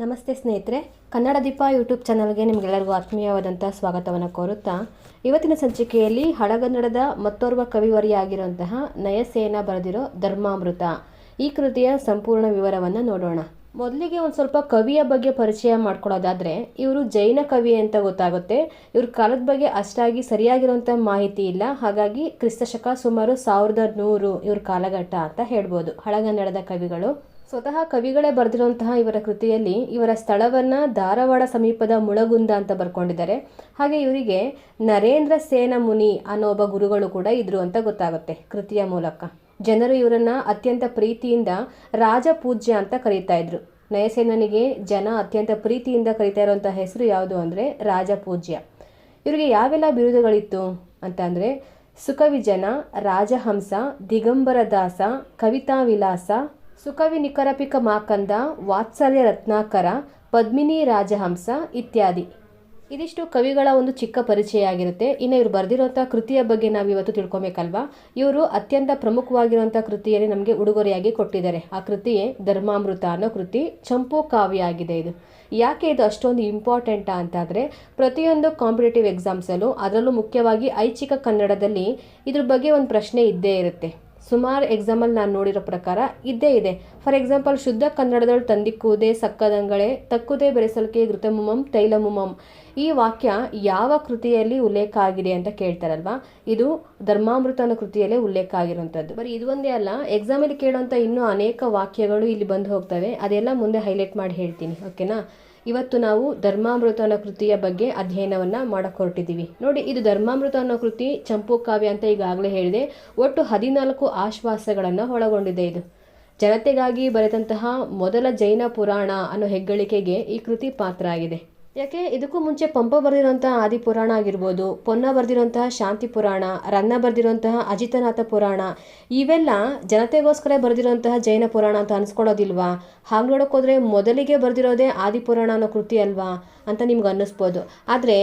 ನಮಸ್ತೆ ಸ್ನೇಹಿತರೆ, ಕನ್ನಡ ದೀಪ ಯೂಟ್ಯೂಬ್ ಚಾನಲ್ಗೆ ನಿಮಗೆಲ್ಲರಿಗೂ ಆತ್ಮೀಯವಾದಂಥ ಸ್ವಾಗತವನ್ನು ಕೋರುತ್ತಾ, ಇವತ್ತಿನ ಸಂಚಿಕೆಯಲ್ಲಿ ಹಳಗನ್ನಡದ ಮತ್ತೋರ್ವ ಕವಿವರಿಯಾಗಿರುವಂತಹ ನಯಸೇನ ಬರೆದಿರೋ ಧರ್ಮಾಮೃತ. ಈ ಕೃತಿಯ ಸಂಪೂರ್ಣ ವಿವರವನ್ನು ನೋಡೋಣ. ಮೊದಲಿಗೆ ಒಂದು ಸ್ವಲ್ಪ ಕವಿಯ ಬಗ್ಗೆ ಪರಿಚಯ ಮಾಡ್ಕೊಳ್ಳೋದಾದರೆ, ಇವರು ಜೈನ ಕವಿ ಅಂತ ಗೊತ್ತಾಗುತ್ತೆ. ಇವ್ರ ಕಾಲದ ಬಗ್ಗೆ ಅಷ್ಟಾಗಿ ಸರಿಯಾಗಿರುವಂಥ ಮಾಹಿತಿ ಇಲ್ಲ. ಹಾಗಾಗಿ ಕ್ರಿಸ್ತಶಕ ಸುಮಾರು ಸಾವಿರದ ನೂರು ಇವ್ರ ಕಾಲಘಟ್ಟ ಅಂತ ಹೇಳ್ಬೋದು ಹಳಗನ್ನಡದ ಕವಿಗಳು. ಸ್ವತಃ ಕವಿಗಳೇ ಬರೆದಿರುವಂತಹ ಇವರ ಕೃತಿಯಲ್ಲಿ ಇವರ ಸ್ಥಳವನ್ನ ಧಾರವಾಡ ಸಮೀಪದ ಮುಳಗುಂದ ಅಂತ ಬರ್ಕೊಂಡಿದ್ದಾರೆ. ಹಾಗೆ ಇವರಿಗೆ ನರೇಂದ್ರ ಸೇನ ಮುನಿ ಅನ್ನೋ ಒಬ್ಬ ಗುರುಗಳು ಕೂಡ ಇದ್ರು ಅಂತ ಗೊತ್ತಾಗುತ್ತೆ ಕೃತಿಯ ಮೂಲಕ. ಜನರು ಇವರನ್ನ ಅತ್ಯಂತ ಪ್ರೀತಿಯಿಂದ ರಾಜಪೂಜ್ಯ ಅಂತ ಕರೀತಾ ಇದ್ರು. ನಯಸೇನನಿಗೆ ಜನ ಅತ್ಯಂತ ಪ್ರೀತಿಯಿಂದ ಕರೀತಾ ಇರುವಂತಹ ಹೆಸರು ಯಾವುದು ಅಂದರೆ ರಾಜಪೂಜ್ಯ ಇವರಿಗೆ ಯಾವೆಲ್ಲ ಬಿರುದುಗಳಿತ್ತು ಅಂತ ಅಂದರೆ ಸುಖವಿಜನ ರಾಜಹಂಸ ದಿಗಂಬರದಾಸ ಕವಿತಾ ವಿಲಾಸ ಸುಕವಿ ನಿಕರಪಿಕ ಮಾಕಂದ, ವಾತ್ಸಲ್ಯ ರತ್ನಾಕರ, ಪದ್ಮಿನಿ ರಾಜಹಂಸ ಇತ್ಯಾದಿ. ಇದಿಷ್ಟು ಕವಿಗಳ ಒಂದು ಚಿಕ್ಕ ಪರಿಚಯ ಆಗಿರುತ್ತೆ ಇನ್ನು ಇವರು ಬರೆದಿರುವಂಥ ಕೃತಿಯ ಬಗ್ಗೆ ನಾವು ಇವತ್ತು ತಿಳ್ಕೊಬೇಕಲ್ವಾ? ಇವರು ಅತ್ಯಂತ ಪ್ರಮುಖವಾಗಿರುವಂಥ ಕೃತಿಯಲ್ಲಿ ನಮಗೆ ಉಡುಗೊರೆಯಾಗಿ ಕೊಟ್ಟಿದ್ದಾರೆ. ಆ ಕೃತಿಯೇ ಧರ್ಮಾಮೃತ ಅನ್ನೋ ಕೃತಿ ಚಂಪು ಕಾವ್ಯ ಆಗಿದೆ ಇದು. ಯಾಕೆ ಇದು ಅಷ್ಟೊಂದು ಇಂಪಾರ್ಟೆಂಟಾ ಅಂತಾದರೆ, ಪ್ರತಿಯೊಂದು ಕಾಂಪಿಟೇಟಿವ್ ಎಕ್ಸಾಮ್ಸಲ್ಲೂ, ಅದರಲ್ಲೂ ಮುಖ್ಯವಾಗಿ ಐಚ್ಛಿಕ ಕನ್ನಡದಲ್ಲಿ ಇದ್ರ ಬಗ್ಗೆ ಒಂದು ಪ್ರಶ್ನೆ ಇದ್ದೇ ಇರುತ್ತೆ. ಸುಮಾರು ಎಕ್ಸಾಮಲ್ಲಿ ನಾನು ನೋಡಿರೋ ಪ್ರಕಾರ ಇದ್ದೇ ಇದೆ. ಫಾರ್ ಎಕ್ಸಾಂಪಲ್ ಶುದ್ಧ ಕನ್ನಡದಲ್ಲಿ ತಂದಿಕ್ಕುವುದೇ ಸಕ್ಕದಂಗಳೆ ತಕ್ಕುದೇ ಬೆರೆಸಲಿಕೆ ಘೃತಮುಮಂ, ತೈಲಮುಮಂ. ಈ ವಾಕ್ಯ ಯಾವ ಕೃತಿಯಲ್ಲಿ ಉಲ್ಲೇಖ ಆಗಿದೆ ಅಂತ ಕೇಳ್ತಾರಲ್ವಾ? ಇದು ಧರ್ಮಾಮೃತನ ಕೃತಿಯಲ್ಲೇ ಉಲ್ಲೇಖ ಆಗಿರುವಂಥದ್ದು ಬರೀ ಇದು ಒಂದೇ ಅಲ್ಲ ಎಕ್ಸಾಮಲ್ಲಿ ಕೇಳುವಂಥ ಇನ್ನೂ ಅನೇಕ ವಾಕ್ಯಗಳು ಇಲ್ಲಿ ಬಂದು ಹೋಗ್ತವೆ. ಅದೆಲ್ಲ ಮುಂದೆ ಹೈಲೈಟ್ ಮಾಡಿ ಹೇಳ್ತೀನಿ ಓಕೆನಾ ಇವತ್ತು ನಾವು ಧರ್ಮಾಮೃತ ಅನ್ನೋ ಕೃತಿಯ ಬಗ್ಗೆ ಅಧ್ಯಯನವನ್ನು ಮಾಡಕ್ಕೆ ಹೊರಟಿದ್ದೀವಿ ನೋಡಿ, ಇದು ಧರ್ಮಾಮೃತ ಅನ್ನೋ ಕೃತಿ, ಚಂಪು ಕಾವ್ಯ ಅಂತ ಈಗಾಗಲೇ ಹೇಳಿದೆ. ಒಟ್ಟು ಹದಿನಾಲ್ಕು ಆಶ್ವಾಸಗಳನ್ನು ಒಳಗೊಂಡಿದೆ ಇದು. ಜನತೆಗಾಗಿ ಬರೆದಂತಹ ಮೊದಲ ಜೈನ ಪುರಾಣ ಅನ್ನೋ ಹೆಗ್ಗಳಿಕೆಗೆ ಈ ಕೃತಿ ಪಾತ್ರ ಆಗಿದೆ ಯಾಕೆ? ಇದಕ್ಕೂ ಮುಂಚೆ ಪಂಪ ಬರೆದಿರುವಂತಹ ಆದಿಪುರಾಣ ಆಗಿರ್ಬೋದು, ಪೊನ್ನ ಬರೆದಿರುವಂತಹ ಶಾಂತಿ ಪುರಾಣ ರನ್ನ ಬರೆದಿರುವಂತಹ ಅಜಿತನಾಥ ಪುರಾಣ, ಇವೆಲ್ಲ ಜನತೆಗೋಸ್ಕರ ಬರೆದಿರುವಂತಹ ಜೈನ ಪುರಾಣ ಅಂತ ಅನ್ಸ್ಕೊಳ್ಳೋದಿಲ್ವಾ? ಹಾಗೆ ನೋಡೋಕ್ಕೋದ್ರೆ ಮೊದಲಿಗೆ ಬರೆದಿರೋದೇ ಆದಿಪುರಾಣ ಅನ್ನೋ ಕೃತಿ ಅಲ್ವಾ? ಅಂತ ನಿಮ್ಗೆ ಅನ್ನಿಸ್ಬೋದು. ಆದರೆ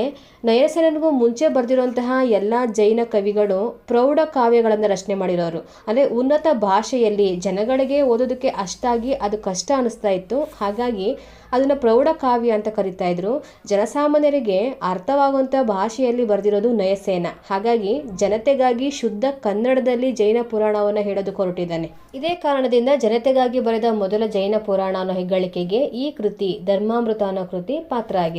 ನಯಸೇನನಿಗೂ ಮುಂಚೆ ಬರೆದಿರುವಂತಹ ಎಲ್ಲ ಜೈನ ಕವಿಗಳು ಪ್ರೌಢ ಕಾವ್ಯಗಳನ್ನು ರಚನೆ ಮಾಡಿರೋರು. ಅಂದರೆ ಉನ್ನತ ಭಾಷೆಯಲ್ಲಿ ಜನಗಳಿಗೆ ಓದೋದಕ್ಕೆ ಅಷ್ಟಾಗಿ ಅದು ಕಷ್ಟ ಅನ್ನಿಸ್ತಾ ಇತ್ತು. ಹಾಗಾಗಿ ಅದನ್ನು ಪ್ರೌಢ ಕಾವ್ಯ ಅಂತ ಕರಿತಾ ಇದ್ರು. ಜನಸಾಮಾನ್ಯರಿಗೆ ಅರ್ಥವಾಗುವಂಥ ಭಾಷೆಯಲ್ಲಿ ಬರೆದಿರೋದು ನಯಸೇನ. ಹಾಗಾಗಿ ಜನತೆಗಾಗಿ ಶುದ್ಧ ಕನ್ನಡದಲ್ಲಿ ಜೈನ ಪುರಾಣವನ್ನು ಹೇಳೋದು ಹೊರಟಿದ್ದಾನೆ ಇದೇ ಕಾರಣದಿಂದ ಜನತೆಗಾಗಿ ಬರೆದ ಮೊದಲ ಜೈನ ಪುರಾಣ ಅನ್ನೋ ಹೆಗ್ಗಳಿಕೆಗೆ ಈ ಕೃತಿ ಧರ್ಮಾಮೃತ ಅನ್ನೋ ಕೃತಿ ಪಾತ್ರ ಆಗಿದೆ.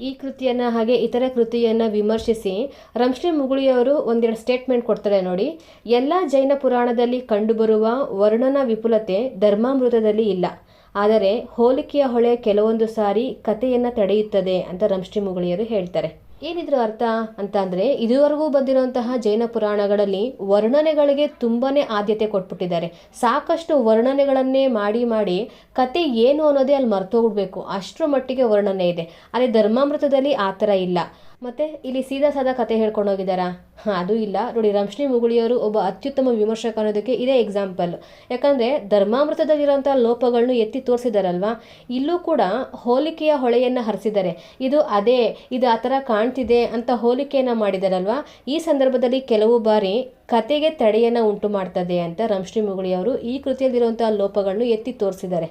ಈ ಕೃತಿಯನ್ನ ಹಾಗೆ ಇತರ ಕೃತಿಯನ್ನ ವಿಮರ್ಶಿಸಿ ರಂಶ್ರೀ ಮುಗುಳಿಯವರು ಒಂದೆರಡು ಸ್ಟೇಟ್ಮೆಂಟ್ ಕೊಡ್ತಾರೆ ನೋಡಿ. ಎಲ್ಲ ಜೈನ ಪುರಾಣದಲ್ಲಿ ಕಂಡುಬರುವ ವರ್ಣನ ವಿಪುಲತೆ ಧರ್ಮಾಮೃತದಲ್ಲಿ ಇಲ್ಲ. ಆದರೆ ಹೋಲಿಕೆಯ ಹೊಳೆ ಕೆಲವೊಂದು ಸಾರಿ ಕಥೆಯನ್ನು ತಡೆಯುತ್ತದೆ ಅಂತ ರಂಶ್ರೀ ಮುಗುಳಿಯರು ಹೇಳ್ತಾರೆ. ಏನಿದ್ರ ಅರ್ಥ ಅಂತ ಅಂದರೆ ಇದುವರೆಗೂ ಬಂದಿರುವಂತಹ ಜೈನ ಪುರಾಣಗಳಲ್ಲಿ ವರ್ಣನೆಗಳಿಗೆ ತುಂಬಾ ಆದ್ಯತೆ ಕೊಟ್ಬಿಟ್ಟಿದ್ದಾರೆ. ಸಾಕಷ್ಟು ವರ್ಣನೆಗಳನ್ನೇ ಮಾಡಿ ಮಾಡಿ ಕತೆ ಏನು ಅನ್ನೋದೇ ಅಲ್ಲಿ ಮರ್ತೋಗ್ಬಿಡ್ಬೇಕು ಅಷ್ಟರ ಮಟ್ಟಿಗೆ ವರ್ಣನೆ ಇದೆ. ಆದರೆ ಧರ್ಮಾಮೃತದಲ್ಲಿ ಆ ಥರ ಇಲ್ಲ. ಮತ್ತೆ ಇಲ್ಲಿ ಸೀದಾ ಸಾದಾ ಕತೆ ಹೇಳ್ಕೊಂಡು ಹೋಗಿದ್ದಾರಾ? ಹಾಂ, ಅದು ಇಲ್ಲ. ನೋಡಿ ರಂಶ್ನಿ ಮುಗುಳಿಯವರು ಒಬ್ಬ ಅತ್ಯುತ್ತಮ ವಿಮರ್ಶಕ ಅನ್ನೋದಕ್ಕೆ ಇದೇ ಎಕ್ಸಾಂಪಲ್ ಯಾಕಂದರೆ ಧರ್ಮಾಮೃತದಲ್ಲಿರುವಂತಹ ಲೋಪಗಳನ್ನು ಎತ್ತಿ ತೋರಿಸಿದಾರಲ್ವಾ? ಇಲ್ಲೂ ಕೂಡ ಹೋಲಿಕೆಯ ಹೊಳೆಯನ್ನು ಹರಿಸಿದ್ದಾರೆ ಇದು ಅದೇ, ಇದು ಆ ಥರ ಕಾಣ್ತಿದೆ ಅಂತ ಹೋಲಿಕೆಯನ್ನು ಮಾಡಿದಾರಲ್ವಾ? ಈ ಸಂದರ್ಭದಲ್ಲಿ ಕೆಲವು ಬಾರಿ ಕತೆಗೆ ತಡೆಯನ್ನು ಉಂಟು ಮಾಡ್ತದೆ ಅಂತ ರಂಶ್ರೀ ಮುಗುಳಿಯವರು ಈ ಕೃತಿಯಲ್ಲಿರುವಂತಹ ಲೋಪಗಳನ್ನು ಎತ್ತಿ ತೋರಿಸಿದ್ದಾರೆ.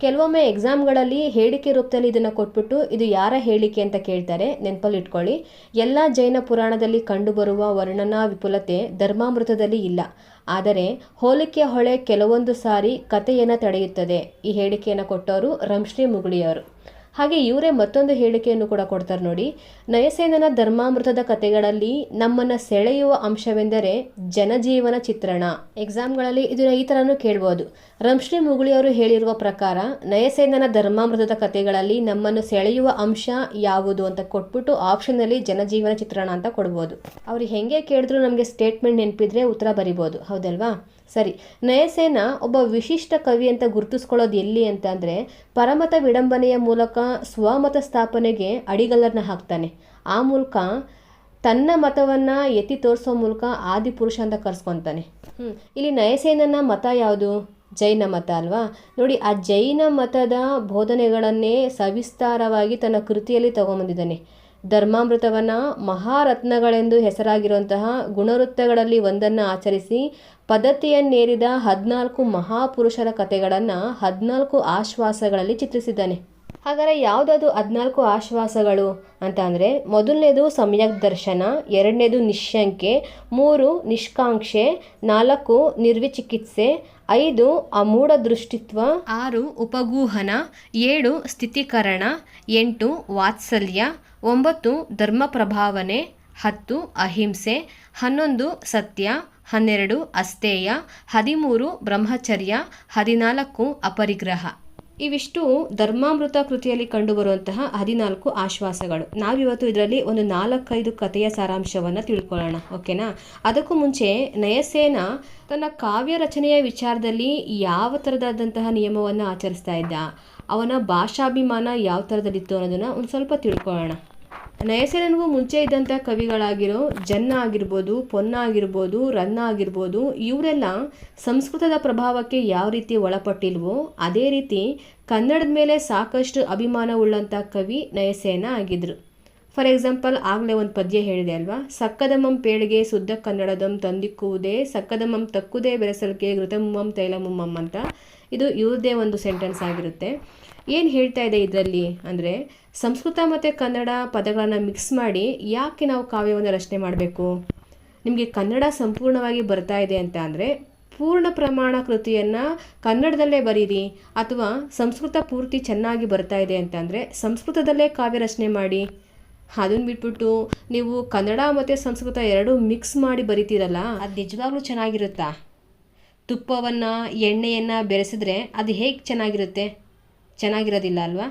ಕೆಲವೊಮ್ಮೆ ಎಕ್ಸಾಮ್ಗಳಲ್ಲಿ ಹೇಳಿಕೆ ರೂಪದಲ್ಲಿ ಇದನ್ನು ಕೊಟ್ಬಿಟ್ಟು ಇದು ಯಾರ ಹೇಳಿಕೆ ಅಂತ ಕೇಳ್ತಾರೆ. ನೆನಪಲ್ಲಿ ಇಟ್ಕೊಳ್ಳಿ. ಎಲ್ಲ ಜೈನ ಪುರಾಣದಲ್ಲಿ ಕಂಡುಬರುವ ವರ್ಣನಾ ವಿಪುಲತೆ ಧರ್ಮಾಮೃತದಲ್ಲಿ ಇಲ್ಲ. ಆದರೆ ಹೋಲಿಕೆ ಹೊಳೆ ಕೆಲವೊಂದು ಸಾರಿ ಕಥೆಯನ್ನು ತಡೆಯುತ್ತದೆ. ಈ ಹೇಳಿಕೆಯನ್ನು ಕೊಟ್ಟವರು ರಂಶ್ರೀ ಮುಗುಳಿಯವರು. ಹಾಗೆ ಇವರೇ ಮತ್ತೊಂದು ಹೇಳಿಕೆಯನ್ನು ಕೂಡ ಕೊಡ್ತಾರೆ ನೋಡಿ. ನಯಸೇನನ ಧರ್ಮಾಮೃತದ ಕಥೆಗಳಲ್ಲಿ ನಮ್ಮನ್ನು ಸೆಳೆಯುವ ಅಂಶವೆಂದರೆ ಜನಜೀವನ ಚಿತ್ರಣ. ಎಕ್ಸಾಮ್ಗಳಲ್ಲಿ ಇದನ್ನ ಈ ಥರನೂ ಕೇಳ್ಬೋದು. ರಂಶ್ರೀ ಮುಗುಳಿಯವರು ಹೇಳಿರುವ ಪ್ರಕಾರ, ನಯಸೇನನ ಧರ್ಮಾಮೃತದ ಕಥೆಗಳಲ್ಲಿ ನಮ್ಮನ್ನು ಸೆಳೆಯುವ ಅಂಶ ಯಾವುದು ಅಂತ ಕೊಟ್ಬಿಟ್ಟು ಆಪ್ಷನಲ್ಲಿ ಜನಜೀವನ ಚಿತ್ರಣ ಅಂತ ಕೊಡ್ಬೋದು. ಅವ್ರು ಹೆಂಗೆ ಕೇಳಿದ್ರು ನಮಗೆ ಸ್ಟೇಟ್ಮೆಂಟ್ ನೆನಪಿದ್ರೆ ಉತ್ತರ ಬರಿಬೋದು. ಹೌದಲ್ವಾ? ಸರಿ. ನಯಸೇನ ಒಬ್ಬ ವಿಶಿಷ್ಟ ಕವಿ ಅಂತ ಗುರುತಿಸ್ಕೊಳ್ಳೋದು ಎಲ್ಲಿ ಅಂತ ಅಂದರೆ, ಪರಮತ ವಿಡಂಬನೆಯ ಮೂಲಕ ಸ್ವಮತ ಸ್ಥಾಪನೆಗೆ ಅಡಿಗಲ್ಲನ್ನು ಹಾಕ್ತಾನೆ. ಆ ಮೂಲಕ ತನ್ನ ಮತವನ್ನು ಎತ್ತಿ ತೋರಿಸೋ ಮೂಲಕ ಆದಿಪುರುಷ ಅಂತ ಕರ್ಸ್ಕೊತಾನೆ. ಹ್ಞೂ ಇಲ್ಲಿ ನಯಸೇನನ ಮತ ಯಾವುದು? ಜೈನ ಮತ ಅಲ್ವಾ? ನೋಡಿ, ಆ ಜೈನ ಮತದ ಬೋಧನೆಗಳನ್ನೇ ಸವಿಸ್ತಾರವಾಗಿ ತನ್ನ ಕೃತಿಯಲ್ಲಿ ತಗೊಂಬಂದಿದ್ದಾನೆ. ಧರ್ಮಾಮೃತವನ್ನು ಮಹಾರತ್ನಗಳೆಂದು ಹೆಸರಾಗಿರುವಂತಹ ಗುಣವೃತ್ತಗಳಲ್ಲಿ ಒಂದನ್ನು ಆಚರಿಸಿ, ಪದ್ಧತಿಯನ್ನೇರಿದ ಹದಿನಾಲ್ಕು ಮಹಾಪುರುಷರ ಕಥೆಗಳನ್ನು ಹದಿನಾಲ್ಕು ಆಶ್ವಾಸಗಳಲ್ಲಿ ಚಿತ್ರಿಸಿದ್ದಾನೆ. ಹಾಗಾದರೆ ಯಾವುದದು ಹದಿನಾಲ್ಕು ಆಶ್ವಾಸಗಳು ಅಂತ ಅಂದರೆ ಮೊದಲನೇದು ಸಮ್ಯಕ್ ದರ್ಶನ, ಎರಡನೇದು ನಿಶಂಕೆ ಮೂರು ನಿಷ್ಕಾಂಕ್ಷೆ, ನಾಲ್ಕು ನಿರ್ವಿಚಿಕಿತ್ಸೆ, ಐದು ಅಮೂಢ ದೃಷ್ಟಿತ್ವ, ಆರು ಉಪಗೂಹನ, ಏಳು ಸ್ಥಿತೀಕರಣ, ಎಂಟು ವಾತ್ಸಲ್ಯ, ಒಂಬತ್ತು ಧರ್ಮ ಪ್ರಭಾವನೆ ಹತ್ತು ಅಹಿಂಸೆ, ಹನ್ನೊಂದು ಸತ್ಯ, ಹನ್ನೆರಡು ಅಸ್ತೇಯ ಹದಿಮೂರು ಬ್ರಹ್ಮಚರ್ಯ, ಹದಿನಾಲ್ಕು ಅಪರಿಗ್ರಹ. ಇವಿಷ್ಟು ಧರ್ಮಾಮೃತ ಕೃತಿಯಲ್ಲಿ ಕಂಡುಬರುವಂತಹ ಹದಿನಾಲ್ಕು ಆಶ್ವಾಸಗಳು. ನಾವಿವತ್ತು ಇದರಲ್ಲಿ ಒಂದು ನಾಲ್ಕೈದು ಕಥೆಯ ಸಾರಾಂಶವನ್ನು ತಿಳ್ಕೊಳ್ಳೋಣ, ಓಕೆನಾ? ಅದಕ್ಕೂ ಮುಂಚೆ ನಯಸೇನ ತನ್ನ ಕಾವ್ಯ ರಚನೆಯ ವಿಚಾರದಲ್ಲಿ ಯಾವ ಥರದಾದಂತಹ ನಿಯಮವನ್ನು ಆಚರಿಸ್ತಾ ಇದ್ದ? ಅವನ ಭಾಷಾಭಿಮಾನ ಯಾವ ಥರದಲ್ಲಿತ್ತು ಅನ್ನೋದನ್ನು ಒಂದು ಸ್ವಲ್ಪ ತಿಳ್ಕೊಳ್ಳೋಣ. ನಯಸೇನನಿಗೂ ಮುಂಚೆ ಇದ್ದಂಥ ಕವಿಗಳಾಗಿರೋ ಜನ್ನ ಆಗಿರ್ಬೋದು, ಪೊನ್ನ ಆಗಿರ್ಬೋದು, ರನ್ನ ಆಗಿರ್ಬೋದು, ಇವರೆಲ್ಲ ಸಂಸ್ಕೃತದ ಪ್ರಭಾವಕ್ಕೆ ಯಾವ ರೀತಿ ಒಳಪಟ್ಟಿಲ್ವೋ ಅದೇ ರೀತಿ ಕನ್ನಡದ ಮೇಲೆ ಸಾಕಷ್ಟು ಅಭಿಮಾನ ಉಳ್ಳಂಥ ಕವಿ ನಯಸೇನ ಆಗಿದ್ರು. ಫಾರ್ ಎಕ್ಸಾಂಪಲ್, ಆಗಲೇ ಒಂದು ಪದ್ಯ ಹೇಳಿದೆ ಅಲ್ವಾ? ಸಕ್ಕದಮಂ ಪೇಳಿಗೆ ಶುದ್ಧ ಕನ್ನಡದಂ ತಂದಿಕ್ಕುವುದೇ, ಸಕ್ಕದಮಂ ತಕ್ಕುದೇ ಬೆರೆಸಲಿಕ್ಕೆ ಘೃತಮುಮ್ಮಂ ತೈಲಮುಮ್ಮಂ ಅಂತ. ಇದು ಇವ್ರದ್ದೇ ಒಂದು ಸೆಂಟೆನ್ಸ್ ಆಗಿರುತ್ತೆ. ಏನು ಹೇಳ್ತಾ ಇದೆ ಇದರಲ್ಲಿ? ಅಂದರೆ, ಸಂಸ್ಕೃತ ಮತ್ತು ಕನ್ನಡ ಪದಗಳನ್ನು ಮಿಕ್ಸ್ ಮಾಡಿ ಯಾಕೆ ನಾವು ಕಾವ್ಯವನ್ನು ರಚನೆ ಮಾಡಬೇಕು? ನಿಮಗೆ ಕನ್ನಡ ಸಂಪೂರ್ಣವಾಗಿ ಬರ್ತಾ ಇದೆ ಅಂತ ಅಂದರೆ, ಪೂರ್ಣ ಪ್ರಮಾಣ ಕೃತಿಯನ್ನು ಕನ್ನಡದಲ್ಲೇ ಬರೀರಿ ಅಥವಾ ಸಂಸ್ಕೃತ ಪೂರ್ತಿ ಚೆನ್ನಾಗಿ ಬರ್ತಾ ಇದೆ ಅಂತಂದರೆ ಸಂಸ್ಕೃತದಲ್ಲೇ ಕಾವ್ಯ ರಚನೆ ಮಾಡಿ. ಅದನ್ನು ಬಿಟ್ಬಿಟ್ಟು ನೀವು ಕನ್ನಡ ಮತ್ತು ಸಂಸ್ಕೃತ ಎರಡೂ ಮಿಕ್ಸ್ ಮಾಡಿ ಬರಿತೀರಲ್ಲ? ಅದು ನಿಜವಾಗ್ಲೂ ಚೆನ್ನಾಗಿರುತ್ತಾ? ತುಪ್ಪವನ್ನು, ಎಣ್ಣೆಯನ್ನು ಬೆರೆಸಿದ್ರೆ ಅದು ಹೇಗೆ ಚೆನ್ನಾಗಿರುತ್ತೆ? ಚೆನ್ನಾಗಿರೋದಿಲ್ಲ ಅಲ್ವಾ?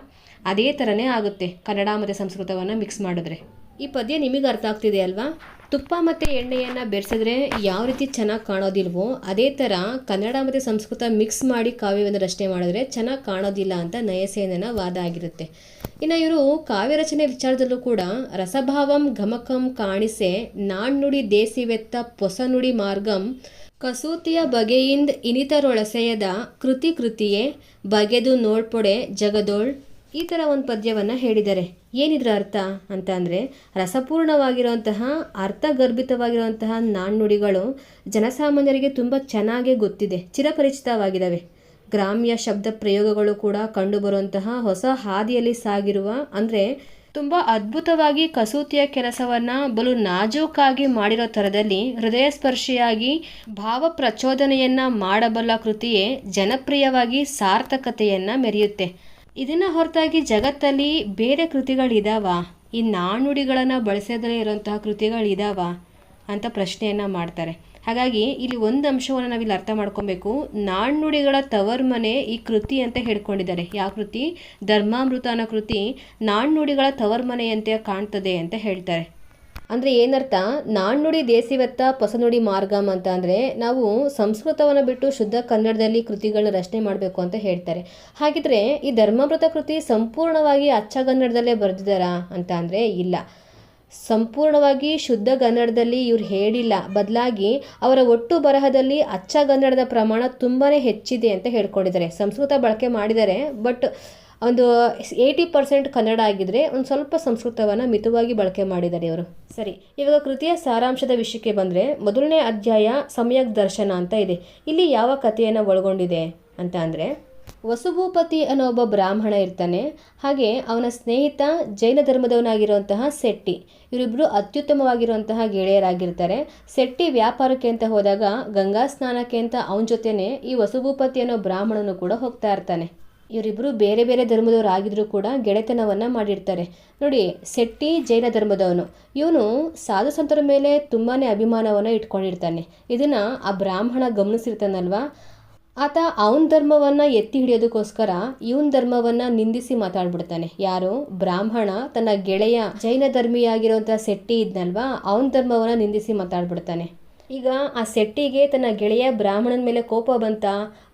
ಅದೇ ಥರನೇ ಆಗುತ್ತೆ ಕನ್ನಡ ಮತ್ತು ಸಂಸ್ಕೃತವನ್ನು ಮಿಕ್ಸ್ ಮಾಡಿದ್ರೆ. ಈ ಪದ್ಯ ನಿಮಗೆ ಅರ್ಥ ಆಗ್ತಿದೆ ಅಲ್ವಾ? ತುಪ್ಪ ಮತ್ತು ಎಣ್ಣೆಯನ್ನು ಬೆರೆಸಿದ್ರೆ ಯಾವ ರೀತಿ ಚೆನ್ನಾಗಿ ಕಾಣೋದಿಲ್ವೋ, ಅದೇ ಥರ ಕನ್ನಡ ಮತ್ತು ಸಂಸ್ಕೃತ ಮಿಕ್ಸ್ ಮಾಡಿ ಕಾವ್ಯವನ್ನು ರಚನೆ ಮಾಡಿದ್ರೆ ಚೆನ್ನಾಗಿ ಕಾಣೋದಿಲ್ಲ ಅಂತ ನಯಸೇನನ ವಾದ ಆಗಿರುತ್ತೆ. ಇನ್ನು ಇವರು ಕಾವ್ಯ ರಚನೆ ವಿಚಾರದಲ್ಲೂ ಕೂಡ ರಸಭಾವಂ ಗಮಕಂ ಕಾಣಿಸೆ ನಾಣ್ಣುಡಿ ದೇಸಿವೆತ್ತ ಪೊಸನುಡಿ ಮಾರ್ಗಂ ಕಸೂತಿಯ ಬಗೆಯಿಂದ ಇನಿತರೊಳಸೆಯದ ಕೃತಿ ಕೃತಿಯೇ, ಬಗೆದು ನೋಡ್ಪೊಡೆ ಜಗದೋಳ್. ಈ ಥರ ಒಂದು ಪದ್ಯವನ್ನು ಹೇಳಿದ್ದಾರೆ ಏನಿದ್ರ ಅರ್ಥ ಅಂತ ಅಂದರೆ ರಸಪೂರ್ಣವಾಗಿರುವಂತಹ ಅರ್ಥಗರ್ಭಿತವಾಗಿರುವಂತಹ ನಾಣ್ಣುಡಿಗಳು ಜನಸಾಮಾನ್ಯರಿಗೆ ತುಂಬ ಚೆನ್ನಾಗೇ ಗೊತ್ತಿದೆ ಚಿರಪರಿಚಿತವಾಗಿದ್ದಾವೆ ಗ್ರಾಮ್ಯ ಶಬ್ದ ಪ್ರಯೋಗಗಳು ಕೂಡ ಕಂಡುಬರುವಂತಹ ಹೊಸ ಹಾದಿಯಲ್ಲಿ ಸಾಗಿರುವ ಅಂದರೆ ತುಂಬ ಅದ್ಭುತವಾಗಿ ಕಸೂತಿಯ ಕೆಲಸವನ್ನು ಬಲು ನಾಜೂಕಾಗಿ ಮಾಡಿರೋ ಥರದಲ್ಲಿ ಹೃದಯ ಸ್ಪರ್ಶಿಯಾಗಿ ಭಾವ ಪ್ರಚೋದನೆಯನ್ನು ಮಾಡಬಲ್ಲ ಕೃತಿಯೇ ಜನಪ್ರಿಯವಾಗಿ ಸಾರ್ಥಕತೆಯನ್ನು ಮೆರೆಯುತ್ತೆ. ಇದನ್ನು ಹೊರತಾಗಿ ಜಗತ್ತಲ್ಲಿ ಬೇರೆ ಕೃತಿಗಳಿದಾವ? ಈ ನಾಣ್ಣುಡಿಗಳನ್ನು ಬಳಸದೇ ಇರುವಂತಹ ಕೃತಿಗಳಿದಾವ ಅಂತ ಪ್ರಶ್ನೆಯನ್ನು ಮಾಡ್ತಾರೆ. ಹಾಗಾಗಿ ಇಲ್ಲಿ ಒಂದು ಅಂಶವನ್ನು ನಾವಿಲ್ಲಿ ಅರ್ಥ ಮಾಡ್ಕೊಬೇಕು. ನಾಣ್ಣುಡಿಗಳ ತವರ್ಮನೆ ಈ ಕೃತಿ ಅಂತ ಹೇಳ್ಕೊಂಡಿದ್ದಾರೆ. ಯಾವ ಕೃತಿ? ಧರ್ಮಾಮೃತ ಅನ್ನೋ ಕೃತಿ. ನಾಣ್ಣುಡಿಗಳ ತವರ್ಮನೆಯಂತೆ ಕಾಣ್ತದೆ ಅಂತ ಹೇಳ್ತಾರೆ. ಅಂದರೆ ಏನರ್ಥ? ನಾಣ್ಣುಡಿ ದೇಸಿವತ್ತ ಹೊಸನುಡಿ ಮಾರ್ಗಮ್ ಅಂತ ಅಂದರೆ ನಾವು ಸಂಸ್ಕೃತವನ್ನು ಬಿಟ್ಟು ಶುದ್ಧ ಕನ್ನಡದಲ್ಲಿ ಕೃತಿಗಳನ್ನ ರಚನೆ ಮಾಡಬೇಕು ಅಂತ ಹೇಳ್ತಾರೆ. ಹಾಗಿದ್ರೆ ಈ ಧರ್ಮಾಮೃತ ಕೃತಿ ಸಂಪೂರ್ಣವಾಗಿ ಅಚ್ಚಗನ್ನಡದಲ್ಲೇ ಬರೆದಿದ್ದಾರಾ ಅಂತ ಅಂದರೆ ಇಲ್ಲ. ಸಂಪೂರ್ಣವಾಗಿ ಶುದ್ಧ ಕನ್ನಡದಲ್ಲಿ ಇವ್ರು ಹೇಳಿಲ್ಲ. ಬದಲಾಗಿ ಅವರ ಒಟ್ಟು ಬರಹದಲ್ಲಿ ಅಚ್ಚ ಕನ್ನಡದ ಪ್ರಮಾಣ ತುಂಬಾ ಹೆಚ್ಚಿದೆ ಅಂತ ಹೇಳ್ಕೊಂಡಿದ್ದಾರೆ. ಸಂಸ್ಕೃತ ಬಳಕೆ ಮಾಡಿದ್ದಾರೆ, ಬಟ್ ಒಂದು ಏಯ್ಟಿ ಪರ್ಸೆಂಟ್ ಕನ್ನಡ ಆಗಿದ್ರೆ ಒಂದು ಸ್ವಲ್ಪ ಸಂಸ್ಕೃತವನ್ನು ಮಿತವಾಗಿ ಬಳಕೆ ಮಾಡಿದ್ದಾರೆ ಇವರು. ಸರಿ, ಇವಾಗ ಕೃತಿಯ ಸಾರಾಂಶದ ವಿಷಯಕ್ಕೆ ಬಂದರೆ ಮೊದಲನೇ ಅಧ್ಯಾಯ ಸಮಯಕ್ ದರ್ಶನ ಅಂತ ಇದೆ. ಇಲ್ಲಿ ಯಾವ ಕಥೆಯನ್ನು ಒಳಗೊಂಡಿದೆ ಅಂತ ಅಂದರೆ ವಸುಭೂಪತಿ ಅನ್ನೋ ಒಬ್ಬ ಬ್ರಾಹ್ಮಣ ಇರ್ತಾನೆ. ಹಾಗೆ ಅವನ ಸ್ನೇಹಿತ ಜೈನ ಧರ್ಮದವನಾಗಿರುವಂತಹ ಸೆಟ್ಟಿ. ಇವರಿಬ್ಬರು ಅತ್ಯುತ್ತಮವಾಗಿರುವಂತಹ ಗೆಳೆಯರಾಗಿರ್ತಾರೆ. ಸೆಟ್ಟಿ ವ್ಯಾಪಾರಕ್ಕೆ ಅಂತ ಹೋದಾಗ ಗಂಗಾ ಸ್ನಾನಕ್ಕೆ ಅಂತ ಅವನ ಜೊತೆನೆ ಈ ವಸುಭೂಪತಿ ಅನ್ನೋ ಬ್ರಾಹ್ಮಣನು ಕೂಡ ಹೋಗ್ತಾ ಇರ್ತಾನೆ. ಇವರಿಬ್ಬರು ಬೇರೆ ಬೇರೆ ಧರ್ಮದವರಾಗಿದ್ದರೂ ಕೂಡ ಗೆಳೆತನವನ್ನು ಮಾಡಿರ್ತಾರೆ. ನೋಡಿ, ಸೆಟ್ಟಿ ಜೈನ ಧರ್ಮದವನು. ಇವನು ಸಾಧು ಸಂತರ ಮೇಲೆ ತುಂಬಾ ಅಭಿಮಾನವನ್ನು ಇಟ್ಕೊಂಡಿರ್ತಾನೆ. ಇದನ್ನು ಆ ಬ್ರಾಹ್ಮಣ ಗಮನಿಸಿರ್ತಾನಲ್ವಾ? ಆತ ಅವನ ಧರ್ಮವನ್ನು ಎತ್ತಿ ಹಿಡಿಯೋದಕ್ಕೋಸ್ಕರ ಇವನ್ ಧರ್ಮವನ್ನು ನಿಂದಿಸಿ ಮಾತಾಡ್ಬಿಡ್ತಾನೆ. ಯಾರು? ಬ್ರಾಹ್ಮಣ, ತನ್ನ ಗೆಳೆಯ, ಜೈನ ಧರ್ಮಿಯಾಗಿರುವಂಥ ಸೆಟ್ಟಿ ಇದ್ನಲ್ವಾ? ಅವನ ಧರ್ಮವನ್ನು ನಿಂದಿಸಿ ಮಾತಾಡ್ಬಿಡ್ತಾನೆ. ಈಗ ಆ ಸೆಟ್ಟಿಗೆ ತನ್ನ ಗೆಳೆಯ ಬ್ರಾಹ್ಮಣನ ಮೇಲೆ ಕೋಪ ಬಂತ,